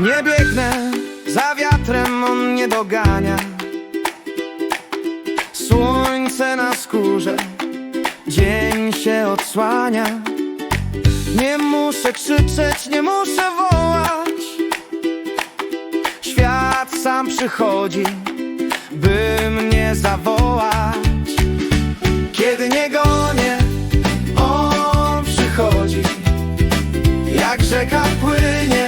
Nie biegnę za wiatrem, on nie dogania. Słońce na skórze, dzień się odsłania. Nie muszę krzyczeć, nie muszę wołać. Świat sam przychodzi, by mnie zawołać. Kiedy nie gonię, on przychodzi. Jak rzeka płynie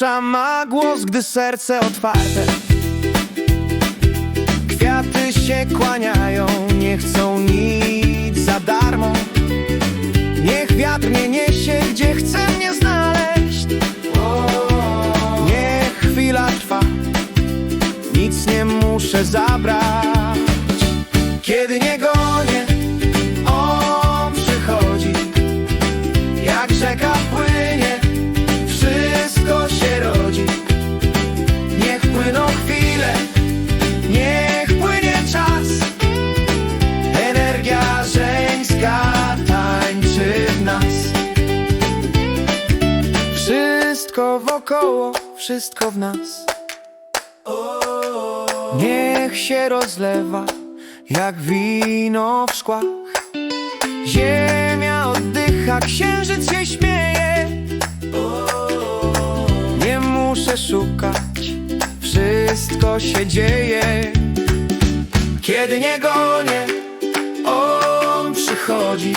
Cisza ma głos, gdy serce otwarte. Kwiaty się kłaniają, nie chcą nic za darmo. Niech wiatr mnie niesie, gdzie chce mnie znaleźć. Niech chwila trwa, nic nie muszę zabrać. Kiedy nie gonię, Wszystko wokoło, wszystko w nas. Niech się rozlewa jak wino w szkłach. Ziemia oddycha, księżyc się śmieje. Nie muszę szukać, wszystko się dzieje. Kiedy nie gonię, on przychodzi.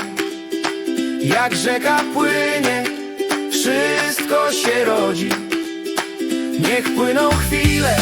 Jak rzeka płynie, wszystko się rodzi. Niech płyną chwile,